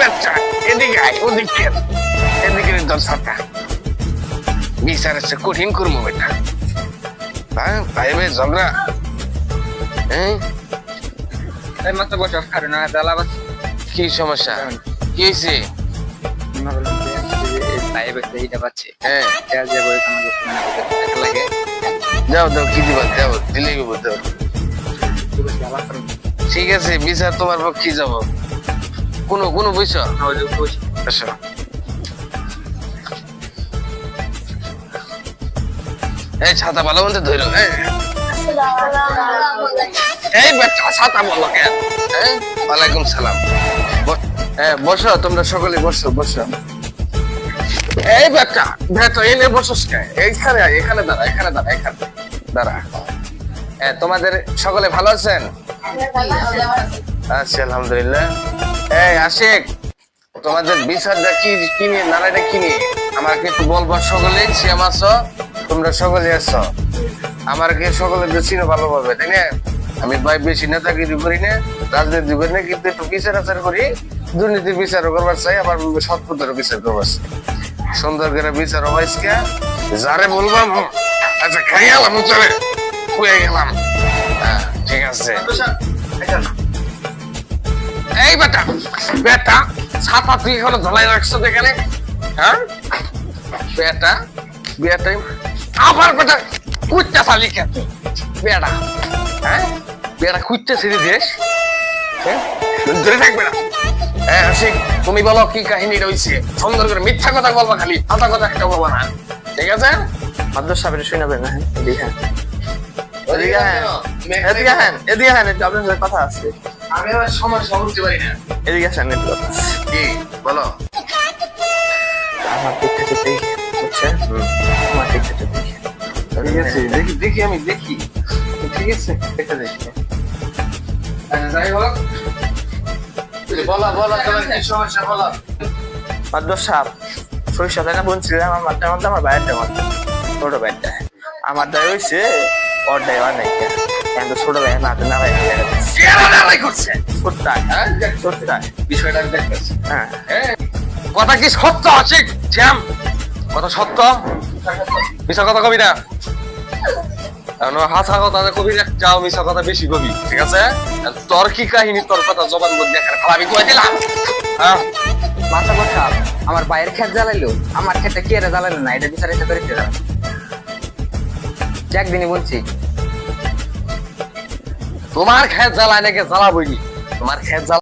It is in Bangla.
বাচ্চা এদিকে আয় ওদিকে এদিকে তোর ছাতা বিচার আছে কঠিন করব বেটা হ্যাঁ ভাই ভাই ঝগড়া। হ্যাঁ? মাত্র বসে কি সমস্যা? কি হয়েছে? হ্যাঁ। যাও দাও কি দিবা যাও ঠিক আছে বিচার তোমার পক্ষে যাব। কোনো কোনো বুঝছ আসো এই ছাতা ভালো মন্দ ধরো এই। বাচ্চা ছাতা বলো কেন ওয়ালাইকুম সালাম। হ্যাঁ বসো তোমরা সকলে বসো বসো। এই বাচ্চা ভেতো এনে বসোস কে? এইখানে আয়, এখানে দাঁড়া এখানে দাঁড়া এখানে দাঁড়া। হ্যাঁ তোমাদের সকলে ভালো আছেন? আচ্ছা আলহামদুলিল্লাহ। এই আশিক তোমাদের বিচারটা কি কি নিয়ে নারায়ণটা কি নিয়ে আমাকে একটু বলব সকলে শ্যাম আছো তোমরা সকলে আছো। আমাকে সকলে তো চিনো ভালোভাবে তাই না? আমি ভাই বেশি নেতাগিরি করি না রাজনীতি করি না কিন্তু একটু বিচার আচার করি। দুর্নীতির বিচার করবার চাই আবার সৎপথেরও বিচার করবার চাই। সুন্দর করে বিচার হয়েছে যারে বলবাম আচ্ছা খাই গেলাম চলে খুয়ে গেলাম। হ্যাঁ, ঠিক আছে। এই বেটা বেটা ছাতা তুই এখনও ঝোলাই রাখছো এখানে হ্যাঁ? বেটা বেটা আবার বেটা, কুত্তা শালি কে তুই? বেটা হ্যাঁ? বেটা কুত্তা ছেড়ে দেশ। হ্যাঁ? ধরে থাকবে না হ্যাঁ তুমি বলো কি কাহিনী রয়েছে? সুন্দর করে মিথ্যা কথা বলবা খালি আধা কথা একটা বলবা না। ঠিক আছে? মাদ্রাস সাহেবের শুনাবেন না এদিকে এদিকে আয়। এদিকে হ্যাঁ এদিকে হ্যাঁ একটু আপনার সাথে কথা আছে। আমি সময় সমঝতে পারি না। এদিকে আসেন একটু কথা কি? বলো। আমার বুঝছেন? আমার ঠিক আছে দেখি দেখি আমি দেখি। ঠিক আছে দেখি আচ্ছা, যাই হোক। বলো বলো তোমার কি সমস্যা বলো। আমার বাইরটা ছোট বাইরটা। আমার দায় হয়েছে ওর দায় নাই কিন্তু ছোট ভাই না না ভাই কেরা করছে। হ্যাঁ? বিষয়টা দেখতেছি হ্যাঁ। হ্যাঁ। কথা কি সত্য আছে শ্যাম কথা সত্য? মিশা কথা কবি না? হাসা কথা কবি যাও মিশা কথা বেশি কবি ঠিক আছে? আর তোর কি কাহিনী তোর কথা জবান বল দেখার আমি কয়ে দিলাম। হ্যাঁ? মাথা কথা আমার বাইরের খেত জ্বালাইলো। আমার খেতে কে জ্বালাইলো না? এটা বিচার এটা করে একদিনই বলছি। তোমার খেত জ্বালায় নাকি জ্বালাবই তোমার খেত জ্বালা